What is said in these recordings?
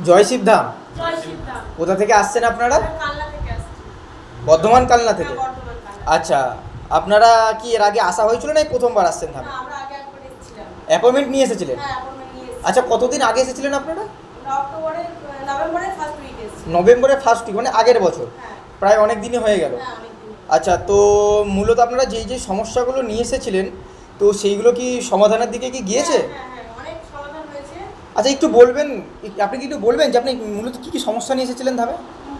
জয় শিবধাম জয় কোথা থেকে আসছেন আপনারা? আসছি। বর্ধমান কালনা থেকে? হ্যাঁ। আচ্ছা আপনারা কি এর আগে আসা হয়েছিল না প্রথমবার আসছেন ধামে। অ্যাপয়েন্টমেন্ট নিয়ে এসেছিলেন? হ্যাঁ। আচ্ছা কতদিন আগে এসেছিলেন আপনারা? নভেম্বরের ফার্স্ট উইক মানে আগের বছর? হ্যাঁ, প্রায় অনেক দিনই হয়ে গেল। হ্যাঁ, আচ্ছা তো মূলত আপনারা যেই যে সমস্যাগুলো নিয়ে এসেছিলেন তো সেইগুলো কি সমাধানের দিকে কি গিয়েছে হ্যাঁ, হ্যাঁ, হ্যাঁ, অনেক সমাধান হয়েছে। আচ্ছা একটু বলবেন আপনি কি একটু বলবেন যে আপনি মূলত কী কী সমস্যা নিয়ে এসেছিলেন উম,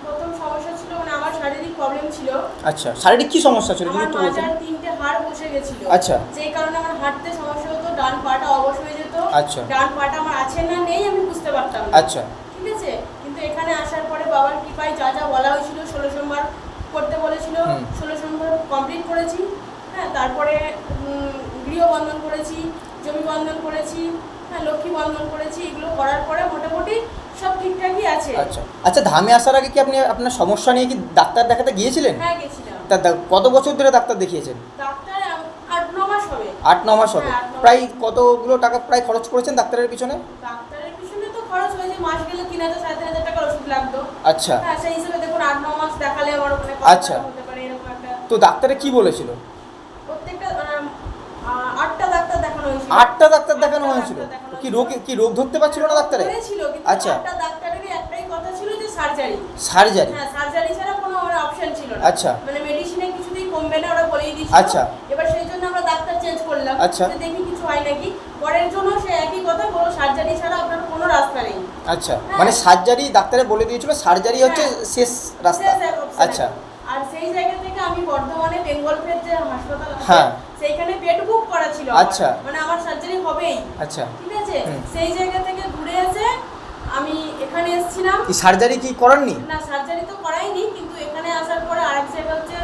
প্রথম সমস্যা ছিল মানে আমার শারীরিক প্রবলেম ছিল। আচ্ছা শারীরিক কী সমস্যা ছিল? যদি একটু বলতেন। তিনটে হাড় বসে গেছিল। আচ্ছা। যেই কারণে আমার হাঁটতে সমস্যা হতো ডান পাটা অবশ হয়ে যেত। আচ্ছা। ডান পাটা আমার আছে না নেই আমি বুঝতে পারতাম না। আচ্ছা। ঠিক আছে? কিন্তু এখানে আসার পরে বাবার কৃপায় যা যা বলা হয়েছিল ষোলো সোমবার করতে বলেছিল। ষোলো সোমবার কমপ্লিট করেছি। হ্যাঁ তারপরে গৃহবন্ধন করেছি জমি বন্ধন করেছি। হ্যাঁ লক্ষ্মী বন্ধন করেছি এগুলো করার পরে মোটামুটি সব ঠিকঠাকই আছে। আচ্ছা। আচ্ছা ধামে আসার আগে কি আপনি আপনার সমস্যা নিয়ে কি ডাক্তার দেখাতে গিয়েছিলেন? হ্যাঁ গেছিলাম তা কত বছর ধরে ডাক্তার দেখিয়েছেন? ডাক্তার আট ন মাস হবে। আট ন মাস হবে। হ্যাঁ। প্রায় কতগুলো টাকা প্রায় খরচ করেছেন ডাক্তারের পিছনে? ডাক্তারের পিছনে তো খরচ হয়েছে মাস গেলে তিন হাজার সাড়ে তিন হাজার টাকার ওষুধ লাগতো। আচ্ছা। হ্যাঁ সেই হিসেবে দেখুন আট ন মাস দেখালে আমার ওখানে আচ্ছা। তো ডাক্তারে কি বলেছিল প্রত্যেকটা আম, আ- আটটা ডাক্তার দেখানো হয়েছিল আটটা ডাক্তার দেখানো হয়েছিল কি রোগ কি রোগ ধরতে পারছিল না ডাক্তারে আচ্ছা। একটাই কথা ছিল যে সার্জারি সার্জারি হ্যাঁ সার্জারি ছাড়া কোনো অপশন ছিল না আচ্ছা। মানে মেডিসিনে কিছুতেই কমবে না ওরা বলেই দিয়েছিল আচ্ছা। এবার সেই জন্য আমরা ডাক্তার চেঞ্জ করলাম আচ্ছা। দেখি কিছু হয় নাকি পরের জন্য সে একই কথা বলো সার্জারি ছাড়া আপনার কোনো রাস্তা নেই আচ্ছা হ্যাঁ। মানে সার্জারি ডাক্তারে বলে দিয়েছিল সার্জারি হচ্ছে হ্যাঁ। শেষ রাস্তা আচ্ছা আর সেই জায়গা থেকে আমি বর্ধমানে বেঙ্গল ফেড যে হাসপাতাল হ্যাঁ। সেইখানে বেড বুক করা ছিল আচ্ছা। মানে আমার সার্জারি হবেই। আচ্ছা। ঠিক আছে? সেই জায়গা থেকে ঘুরে এসে আমি এখানে এসেছিলাম। কি সার্জারি কি করাননি? না সার্জারি তো করাইনি কিন্তু এখানে আসার পরে আরেক জায়গা হচ্ছে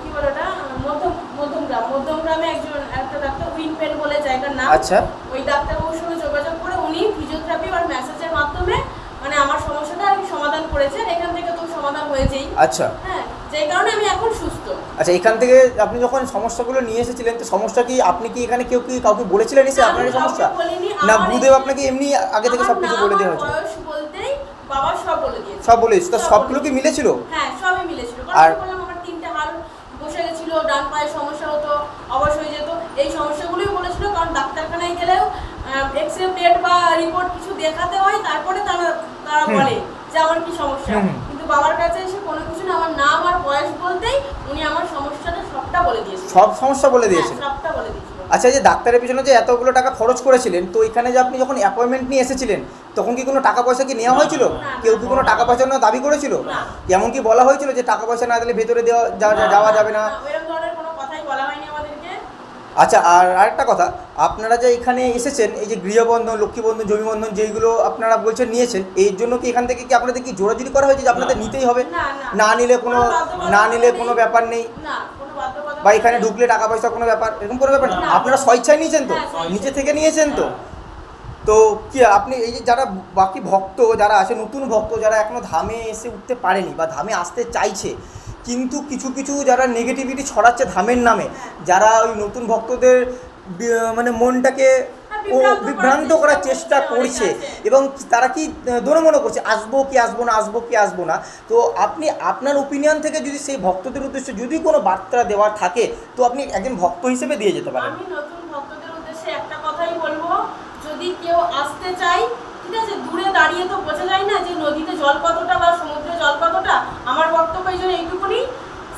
কি বলে ওটা? মধ্যম মধ্যমগ্রাম। মধ্যমগ্রামে একজন একটা ডাক্তার উইনপেন বলে জায়গার নাম। আচ্ছা। ওই ডাক্তারবাবুর সঙ্গে যোগাযোগ করে উনি ফিজিওথেরাপি আর ম্যাসেজের মাধ্যমে মানে আমার সমস্যাটা আর সমাধান করেছেন এখান থেকে তো সমাধান হয়েছেই। আচ্ছা। হ্যাঁ যেই কারণে আমি এখন সুস্থ। আচ্ছা এখান থেকে আপনি যখন সমস্যাগুলো নিয়ে এসেছিলেন তো সমস্যা কি আপনি কি এখানে কেউ কি কাউকে বলেছিলেন এসে আপনার সমস্যা? না গুরুদেব আপনাকে এমনি আগে থেকে সব কিছু বলে দেওয়া বয়স বলতেই বাবা সব বলে দিয়েছে। সব বলে তো সবগুলো কি মিলেছিল? হ্যাঁ সবই মিলেছিল। আর- আমার তিনটে হাড় বসে গেছিল ডান পায়ে সমস্যা হতো অবশ হয়ে যেত। এই সমস্যাগুলোই বলেছিল কারণ ডাক্তারখানায় গেলেও এক্স রে প্লেট বা রিপোর্ট কিছু দেখাতে হয় তারপরে তারা তারা। বলে যে আমার কি সমস্যা হুম, হুম। কিন্তু বাবার কাছে এসে কোনো কিছু না আমার নাম আর বয়স বলতেই উনি আমার সমস্যাটা সবটা বলে দিয়েছিল সব সমস্যা বলে দিয়েছেন হ্যাঁ, দিয়েছিল। আচ্ছা এই যে ডাক্তারের পিছনে যে এতগুলো টাকা খরচ করেছিলেন তো এখানে যে আপনি যখন অ্যাপয়েন্টমেন্ট নিয়ে এসেছিলেন তখন কি কোনো টাকা পয়সা কি নেওয়া হয়েছিল। কেউ কি কোনো টাকা পয়সা নেওয়া দাবি করেছিল? না। এমন কি বলা হয়েছিল যে টাকা পয়সা না দিলে ভেতরে দেওয়া যাওয়া- যাওয়া যাবে না। আচ্ছা আর আরেকটা কথা আপনারা যে এখানে এসেছেন এই যে গৃহবন্ধন লক্ষ্মীবন্ধন জমিবন্ধন যেইগুলো আপনারা বলছেন নিয়েছেন এর জন্য কি এখান থেকে কি আপনাদের কি জোরাজুরি করা হয়েছে যে আপনাদের নিতেই হবে? না, নিলে কোনো না নিলে কোনো ব্যাপার নেই। বা এখানে ঢুকলে টাকা পয়সা কোনো ব্যাপার এরকম কোনো ব্যাপার না। আপনারা স্বেচ্ছায় নিয়েছেন তো? নিজে নিচে থেকে নিয়েছেন তো? তো কি আপনি এই যে যারা বাকি ভক্ত যারা আছে নতুন ভক্ত যারা এখনও ধামে এসে উঠতে পারেনি বা ধামে আসতে চাইছে কিন্তু কিছু কিছু যারা নেগেটিভিটি ছড়াচ্ছে ধামের নামে যারা ওই নতুন ভক্তদের মানে মনটাকে ও বিভ্রান্ত করার চেষ্টা করছে। এবং তারা কি দোনমনো করছে আসব কি আসব না আসব কি আসব না তো আপনি আপনার ওপিনিয়ন থেকে যদি সেই ভক্তদের উদ্দেশ্যে যদি কোনো বার্তা দেওয়ার থাকে তো আপনি একজন ভক্ত হিসেবে দিয়ে যেতে পারেন আমি নতুন ভক্তদের উদ্দেশ্যে একটা কথাই বলব যদি কেউ আসতে চায় ঠিক আছে দূরে দাঁড়িয়ে তো বোঝা যায় না যে নদীতে জল কতটা বা সমুদ্রে জল কতটা। আমার বক্তব্য এই জন্য এইটুকুনি।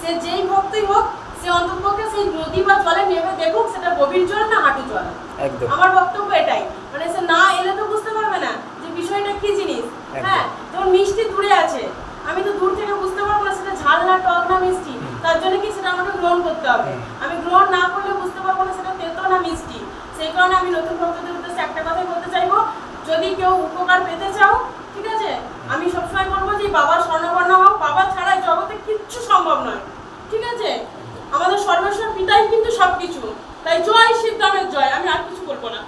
সে যেই ভক্তই হোক সে অন্ততপক্ষে সেই নদী বা জলে নেমে দেখুক সেটা গভীর জল না হাঁটু জল। একদম। আমার বক্তব্য এটাই। মানে সে না এলে তো বুঝতে পারবে না যে বিষয়টা কি জিনিস। হ্যাঁ যেমন মিষ্টি দূরে আছে। আমি তো দূর থেকে বুঝতে পারব না সেটা ঝাল না টক না মিষ্টি। তার জন্য কি সেটা আমাকে গ্রহণ করতে হবে? আমি গ্রহণ না করলে বুঝতে পারব না সেটা তেতো না মিষ্টি। সেই কারণে আমি নতুন ভক্তদের উদ্দেশ্যে একটা কথাই বলতে চাইব যদি কেউ উপকার পেতে চাও ঠিক আছে? আমি সবসময় বলব যে বাবার স্বর্ণবর্ণ হোক বাবা ছাড়া জগতে কিচ্ছু সম্ভব নয় ঠিক আছে? আমাদের সর্বেশ্বর পিতাই কিন্তু সবকিছু। তাই জয় সিদ্ধামের জয় আমি আর কিছু বলব না।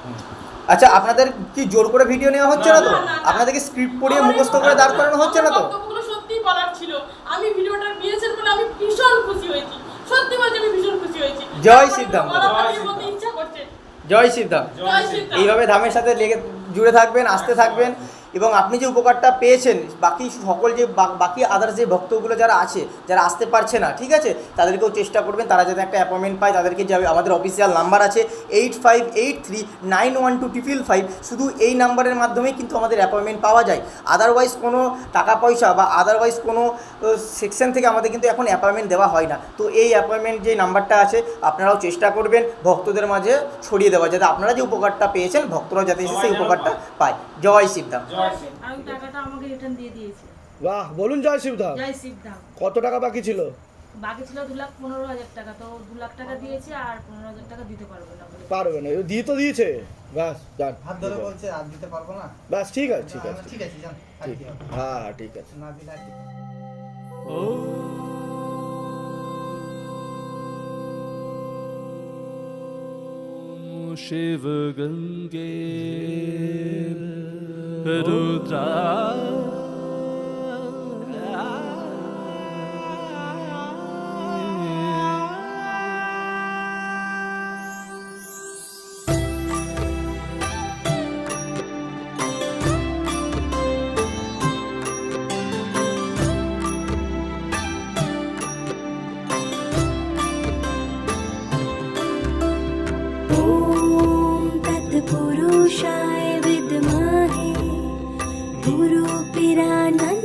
আচ্ছা আপনাদের কি জোর করে ভিডিও নেওয়া হচ্ছে না তো। আপনাদেরকে স্ক্রিপ্ট পড়িয়ে মুখস্থ করে দাঁড় করানো হচ্ছে না তো? বক্তব্যগুলো সত্যিই বলার ছিল। আমি ভিডিওটা নিয়েছেন বলে আমি ভীষণ খুশি হয়েছি। সত্যি বলছি আমি ভীষণ খুশি হয়েছি। জয় সিদ্ধাম। গলা বলতে ইচ্ছা করছে। জয় সিদ্ধাম জয় সিদ্ধাম এইভাবে ধামের সাথে লেগে জুড়ে থাকবেন আসতে থাকবেন। এবং আপনি যে উপকারটা পেয়েছেন, বাকি সকল যে বাকি আদার্স যে ভক্তগুলো যারা আছে, যারা আসতে পারছে না, ঠিক আছে? তাদেরকেও চেষ্টা করবেন, তারা যাতে একটা অ্যাপয়েন্টমেন্ট পায়, তাদেরকে যাবে আমাদের অফিসিয়াল নাম্বার আছে eight five eight three nine one two triple five শুধু এই নাম্বারের মাধ্যমেই কিন্তু আমাদের অ্যাপয়েন্টমেন্ট পাওয়া যায়। আদারওয়াইজ কোনো টাকা পয়সা বা আদারওয়াইজ কোনো সেকশন থেকে আমাদের কিন্তু এখন অ্যাপয়েন্টমেন্ট দেওয়া হয় না। তো এই অ্যাপয়েন্টমেন্ট যে নাম্বারটা আছে, আপনারাও চেষ্টা করবেন ভক্তদের মাঝে ছড়িয়ে দেওয়া, যাতে আপনারা যে উপকারটা পেয়েছেন, ভক্তরাও যাতে সেই উপকারটা পায়। জয় শিবধাম আর ওই টাকাটা আমাকে রিটার্ন দিয়ে দিয়েছে। বাহ বলুন জয় শিবধাম। জয় শিবধাম। কত টাকা বাকি ছিল? বাকি ছিল দু লাখ পনেরো হাজার টাকা। তো দু লাখ টাকা দিয়েছে আর পনেরো হাজার টাকা দিতে পারব না পারবে না। দিয়ে তো দিয়েছে। বাস যান। হাত ধরে বলছে আর দিতে পারব না? বাস ঠিক আছে ঠিক আছে। ঠিক আছে যান। হ্যাঁ ঠিক আছে। না দিলে আর কি? शिव Rudra. न